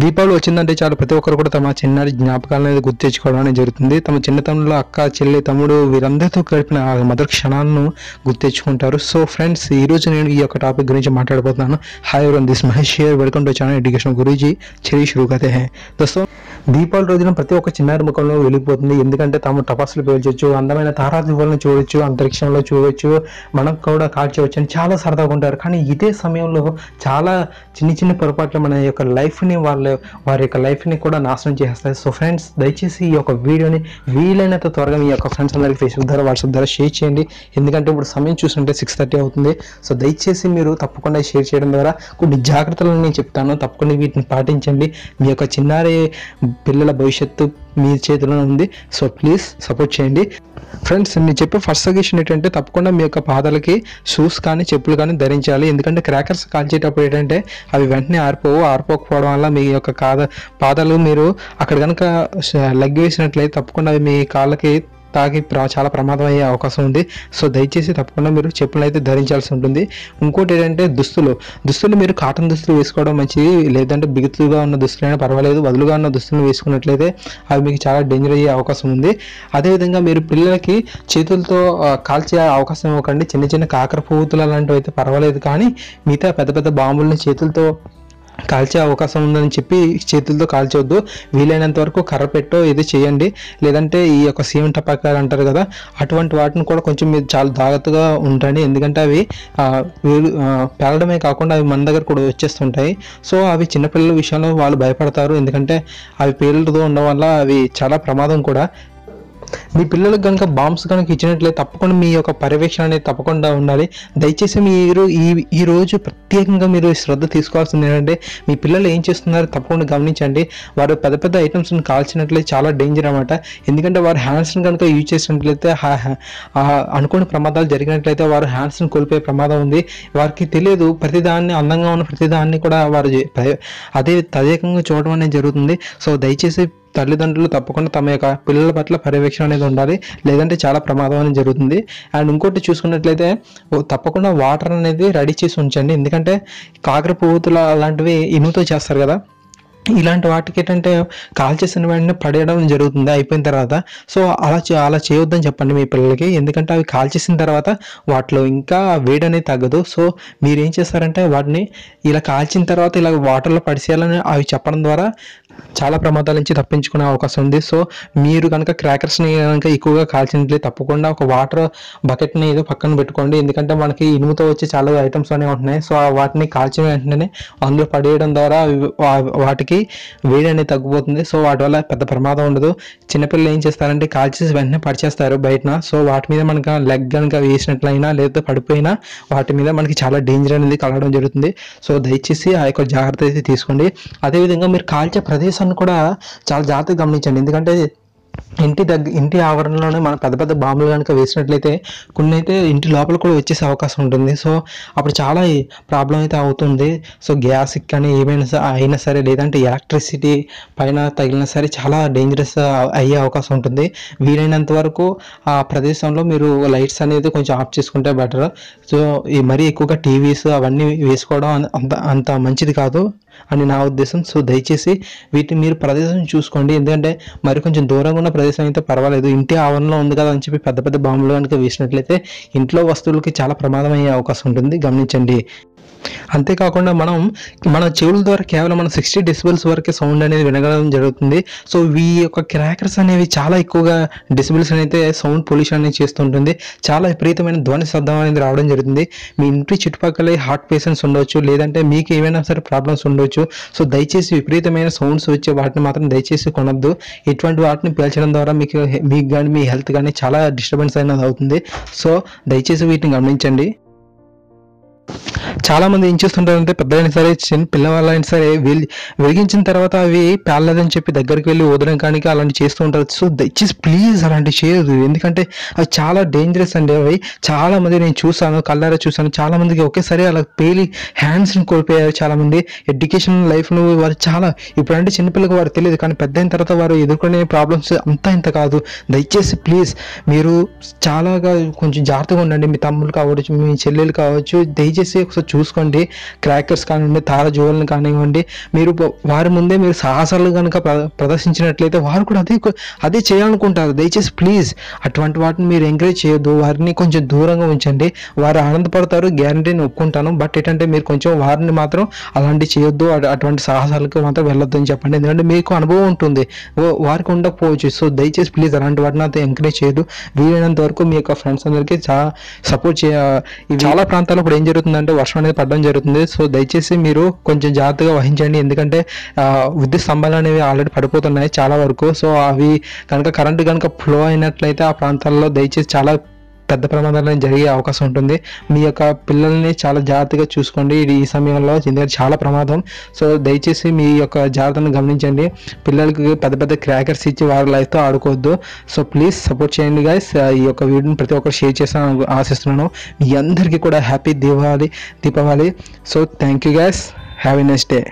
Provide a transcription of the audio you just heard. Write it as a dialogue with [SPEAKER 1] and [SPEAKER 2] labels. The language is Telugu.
[SPEAKER 1] దీపావళి వచ్చిందంటే చాలు ప్రతి ఒక్కరు కూడా తమ చిన్నారి జ్ఞాపకాలను అనేది గుర్తు తెచ్చుకోవడం అనేది జరుగుతుంది. తమ చిన్నతనంలో అక్క చెల్లి తమ్ముడు వీరందరితో గడిపిన ఆ మధుర క్షణాలను గుర్తు తెచ్చుకుంటారు. సో ఫ్రెండ్స్ ఈ రోజు నేను ఈ యొక్క టాపిక్ గురించి మాట్లాడబోతున్నాను. Hi everyone this Mahesh share welcome to channel education Guruji చెరి షురూ కథే దోస్తో దీపావళి రోజున ప్రతి ఒక్క చిన్నారి ముఖంలో వెళ్ళిపోతుంది ఎందుకంటే తాము టపాసులు పేల్చొచ్చు అందమైన తారాజువాలను చూడొచ్చు అంతరిక్షంలో చూడొచ్చు మనం కూడా కాల్చవచ్చు అని చాలా సరదాగా ఉంటారు. కానీ ఇదే సమయంలో చాలా చిన్న చిన్న పొరపాట్లు మన యొక్క లైఫ్ని వాళ్ళ వారి యొక్క లైఫ్ని కూడా నాశనం చేస్తాయి. సో ఫ్రెండ్స్ దయచేసి ఈ యొక్క వీడియోని వీలైనంత త్వరగా మీ యొక్క ఫ్రెండ్స్ అందరికి ఫేస్బుక్ ద్వారా వాట్సాప్ ద్వారా షేర్ చేయండి. ఎందుకంటే ఇప్పుడు సమయం చూసుంటే సిక్స్ థర్టీ అవుతుంది. సో దయచేసి మీరు తప్పకుండా షేర్ చేయడం ద్వారా కొన్ని జాగ్రత్తలను నేను చెప్తాను. తప్పకుండా వీటిని పాటించండి. మీ యొక్క చిన్నారి పిల్లల భవిష్యత్తు మీ చేతిలో ఉంది. సో ప్లీజ్ సపోర్ట్ చేయండి. ఫ్రెండ్స్ నేను చెప్పే ఫస్ట్ సజెషన్ ఏంటంటే తప్పకుండా మీ యొక్క పాదాలకి షూస్ కానీ చెప్పులు కానీ ధరించాలి. ఎందుకంటే క్రాకర్స్ కాల్చేటప్పుడు ఏంటంటే అవి వెంటనే ఆరిపోవు. ఆరిపోకపోవడం వల్ల మీ యొక్క కాద పాదాలు మీరు అక్కడ కనుక లగ్గి వేసినట్లయితే తప్పకుండా అవి మీ కాళ్ళకి తాకి చాలా ప్రమాదం అయ్యే అవకాశం ఉంది. సో దయచేసి తప్పకుండా మీరు చెప్పులు అయితే ధరించాల్సి ఉంటుంది. ఇంకోటి ఏంటంటే దుస్తులు. దుస్తులు మీరు కాటన్ దుస్తులు వేసుకోవడం మంచిది. లేదంటే బిగుతులుగా ఉన్న దుస్తులైనా పర్వాలేదు. వదులుగా ఉన్న దుస్తులు వేసుకున్నట్లయితే అవి మీకు చాలా డేంజర్ అయ్యే అవకాశం ఉంది. అదేవిధంగా మీరు పిల్లలకి చేతులతో కాల్చే అవకాశం ఇవ్వకండి. చిన్న చిన్న కాకర పువ్వుతులు అలాంటివి అయితే పర్వాలేదు. కానీ మిగతా పెద్ద పెద్ద బాంబులను చేతులతో కాల్చే అవకాశం ఉందని చెప్పి చేతులతో కాల్చొద్దు. వీలైనంత వరకు కర్ర పెట్టో ఇది చేయండి. లేదంటే ఈ యొక్క సీఎం టపాకాయలు అంటారు కదా అటువంటి వాటిని కూడా కొంచెం మీరు చాలా జాగ్రత్తగా ఉండండి. ఎందుకంటే అవి ఆ, పేలడమే కాకుండా అవి మన దగ్గర కూడా వచ్చేస్తుంటాయి. సో అవి చిన్నపిల్లల విషయంలో వాళ్ళు భయపడతారు. ఎందుకంటే అవి పేలుతూ ఉండడం వల్ల అవి చాలా ప్రమాదం కూడా. మీ పిల్లలకు కనుక బాంబ్స్ కనుక ఇచ్చినట్లయితే తప్పకుండా మీ యొక్క పర్యవేక్షణ అనేది తప్పకుండా ఉండాలి. దయచేసి మీరు ఈ ఈ రోజు ప్రత్యేకంగా మీరు శ్రద్ధ తీసుకోవాల్సింది ఏంటంటే మీ పిల్లలు ఏం చేస్తున్నారు తప్పకుండా గమనించండి. వారు పెద్ద పెద్ద ఐటమ్స్ని కాల్చినట్లయితే చాలా డేంజర్ అనమాట ఎందుకంటే వారు హ్యాండ్స్ని కనుక యూజ్ చేసినట్లయితే అనుకోని ప్రమాదాలు జరిగినట్లయితే వారు హ్యాండ్స్ని కోల్పోయే ప్రమాదం ఉంది. వారికి తెలియదు ప్రతిదాన్ని అందంగా ఉన్న ప్రతిదాన్ని కూడా వారు అదే తదేకంగా చూడడం అనేది జరుగుతుంది. సో దయచేసి తల్లిదండ్రులు తప్పకుండా తమ యొక్క పిల్లల పట్ల పర్యవేక్షణ అనేది ఉండాలి. లేదంటే చాలా ప్రమాదం అనేది జరుగుతుంది. అండ్ ఇంకోటి చూసుకున్నట్లయితే తప్పకుండా వాటర్ అనేది రెడీ చేసి ఉంచండి. ఎందుకంటే కాకర పువ్వుతులు అలాంటివి ఇనుముతో చేస్తారు కదా. ఇలాంటి వాటికి ఏంటంటే కాల్ చేసిన వెంటనే పడేయడం జరుగుతుంది అయిపోయిన తర్వాత. సో అలా చే- అలా చేయొద్దని చెప్పండి మీ పిల్లలకి. ఎందుకంటే అవి కాల్ చేసిన తర్వాత వాటిలో ఇంకా వేడి అనేది తగ్గదు. సో మీరు ఏం చేస్తారంటే వాటిని ఇలా కాల్చిన తర్వాత ఇలా వాటర్లో పడిసేయాలని అవి చెప్పడం ద్వారా చాలా ప్రమాదాల నుంచి తప్పించుకునే అవకాశం ఉంది. సో మీరు కనుక క్రాకర్స్ని కనుక ఎక్కువగా కాల్చినట్లయితే తప్పకుండా ఒక వాటర్ బకెట్ని ఏదో పక్కన పెట్టుకోండి. ఎందుకంటే మనకి ఇనుముతో వచ్చే చాలా ఐటమ్స్ అనేవి ఉంటున్నాయి. సో వాటిని కాల్చిన వెంటనే అందులో పడేయడం ద్వారా వాటికి మనకి వేడి అనేది తగ్గిపోతుంది. సో వాటి వల్ల పెద్ద ప్రమాదం ఉండదు. చిన్నపిల్లలు ఏం చేస్తారంటే కాల్చేసి వెంటనే పడిచేస్తారు బయటన. సో వాటి మీద మనకి లెగ్ కనుక వేసినట్లయినా లేదా పడిపోయినా వాటి మీద మనకి చాలా డేంజర్ అనేది కలగడం జరుగుతుంది. సో దయచేసి ఆ యొక్క జాగ్రత్త అయితే తీసుకోండి. అదేవిధంగా మీరు కాల్చే ప్రదేశాన్ని కూడా చాలా జాగ్రత్తగా గమనించండి. ఎందుకంటే ఇంటి దగ్గర ఇంటి ఆవరణలోనే మనం పెద్ద పెద్ద బాంబులు కనుక వేసినట్లయితే కొన్ని అయితే ఇంటి లోపల కూడా వచ్చేసే అవకాశం ఉంటుంది. సో అప్పుడు చాలా ప్రాబ్లం అయితే అవుతుంది. సో గ్యాస్ కానీ ఏమైనా అయినా సరే లేదంటే ఎలక్ట్రిసిటీ పైన తగిలినా సరే చాలా డేంజరస్ అయ్యే అవకాశం ఉంటుంది. వీలైనంత వరకు ఆ ప్రదేశంలో మీరు లైట్స్ అనేది కొంచెం ఆఫ్ చేసుకుంటే బెటర్. సో ఈ మరీ ఎక్కువగా టీవీస్ అవన్నీ వేసుకోవడం అంత అంత మంచిది కాదు అని నా ఉద్దేశం. సో దయచేసి వీటిని మీరు ప్రదేశం చూసుకోండి. ఎందుకంటే మరి కొంచెం దూరంగా ఉన్న ప్రదేశం అయితే పర్వాలేదు. ఇంటి ఆవరణలో ఉంది కదా అని చెప్పి పెద్ద పెద్ద బాంబులు కనుక వేసినట్లయితే ఇంట్లో వస్తువులకి చాలా ప్రమాదం అయ్యే అవకాశం ఉంటుంది. గమనించండి. అంతేకాకుండా మనం మన చెవుల ద్వారా కేవలం మన సిక్స్టీ డెసిబల్స్ వరకే సౌండ్ అనేది వినగలం జరుగుతుంది. సో ఈ యొక్క క్రాకర్స్ అనేవి చాలా ఎక్కువగా డెసిబల్స్ అయితే సౌండ్ పొల్యూషన్ అనేది చేస్తుంటుంది. చాలా విపరీతమైన ధ్వని శబ్దం అనేది రావడం జరుగుతుంది. మీ ఇంటి చుట్టుపక్కల హార్ట్ పేషెంట్స్ ఉండొచ్చు లేదంటే మీకు ఏమైనా సరే ప్రాబ్లమ్స్ ఉండొచ్చు. సో దయచేసి విపరీతమైన సౌండ్స్ వచ్చే వాటిని మాత్రం దయచేసి కొనద్దు. ఇటువంటి వాటిని పీల్చడం ద్వారా మీకు మీకు కానీ మీ హెల్త్ కానీ చాలా డిస్టర్బెన్స్ అనేది అవుతుంది. సో దయచేసి వీటిని గమనించండి. చాలామంది ఏం చేస్తుంటారంటే పెద్దలైనా సరే చిన్న పిల్లవాళ్ళైనా సరే వెలి వెలిగించిన తర్వాత అవి పేర్లేదని చెప్పి దగ్గరికి వెళ్ళి వదలడం కానీ అలాంటి చేస్తూ ఉంటారు. సో దయచేసి ప్లీజ్ అలాంటి చేయదు ఎందుకంటే అవి చాలా డేంజరస్ అండి అవి. చాలా మంది నేను చూసాను కళ్ళారా చూసాను. చాలామందికి ఒకేసారి అలా పేలి హ్యాండ్స్ని కోల్పోయారు చాలామంది. ఎడ్యుకేషన్ లైఫ్ను వారు చాలా ఇప్పుడంటే చిన్నపిల్లలకు వారు తెలియదు. కానీ పెద్ద అయిన తర్వాత వారు ఎదుర్కొనే ప్రాబ్లమ్స్ అంతా ఇంత కాదు. దయచేసి ప్లీజ్ మీరు చాలాగా కొంచెం జాగ్రత్తగా ఉండండి. మీ తమ్ముళ్ళు కావచ్చు మీ చెల్లెలు కావచ్చు. దయచేసి ఒకసారి సో చూసుకోండి. క్రాకర్స్ కానివ్వండి తార జువల్ని కానివ్వండి మీరు వారి ముందే మీరు సాహసాలు కనుక ప్ర- ప్రదర్శించినట్లయితే వారు కూడా అదే అదే చేయాలనుకుంటారు. దయచేసి ప్లీజ్ అటువంటి వాటిని మీరు ఎంకరేజ్ చేయొద్దు. వారిని కొంచెం దూరంగా ఉంచండి. వారు ఆనందపడతారు గ్యారంటీ నేను ఒప్పుకుంటాను. బట్ ఏంటంటే మీరు కొంచెం వారిని మాత్రం అలాంటి చేయొద్దు. అటు- అటువంటి సాహసాలకు మాత్రం వెళ్ళొద్దు అని చెప్పండి. ఎందుకంటే మీకు అనుభవం ఉంటుంది. వారికి ఉండకపోవచ్చు. సో దయచేసి ప్లీజ్ అలాంటి వాటిని అయితే ఎంకరేజ్ చేయదు వీలైనంత వరకు మీ యొక్క ఫ్రెండ్స్ అందరికీ చాలా సపోర్ట్ చేయ ఇవి చాలా ప్రాంతాల్లో ఇప్పుడు ఏం జరుగుతుందంటే వర్షం అనేది పడడం జరుగుతుంది. సో దయచేసి మీరు కొంచెం జాగ్రత్తగా వహించండి. ఎందుకంటే ఆ, విద్యుత్ స్తంభాలు అనేవి ఆల్రెడీ పడిపోతున్నాయి చాలా వరకు. సో అవి కనుక కరెంటు కనుక ఫ్లో అయినట్లయితే ఆ ప్రాంతాల్లో దయచేసి చాలా పెద్ద ప్రమాదాలు జరిగే అవకాశం ఉంటుంది. మీ యొక్క పిల్లల్ని చాలా జాగ్రత్తగా చూసుకోండి. ఇది ఈ సమయంలో ఎందుకంటే చాలా ప్రమాదం. సో దయచేసి మీ యొక్క జాగ్రత్తను గమనించండి. పిల్లలకి పెద్ద పెద్ద క్రాకర్స్ ఇచ్చి వారి లైఫ్తో ఆడుకోవద్దు. సో ప్లీజ్ సపోర్ట్ చేయండి గైస్ ఈ యొక్క వీడియోని ప్రతి ఒక్కరు షేర్ చేస్తాను ఆశిస్తున్నాను. మీ అందరికీ కూడా happy Deepavali Deepavali. So thank you guys have a next day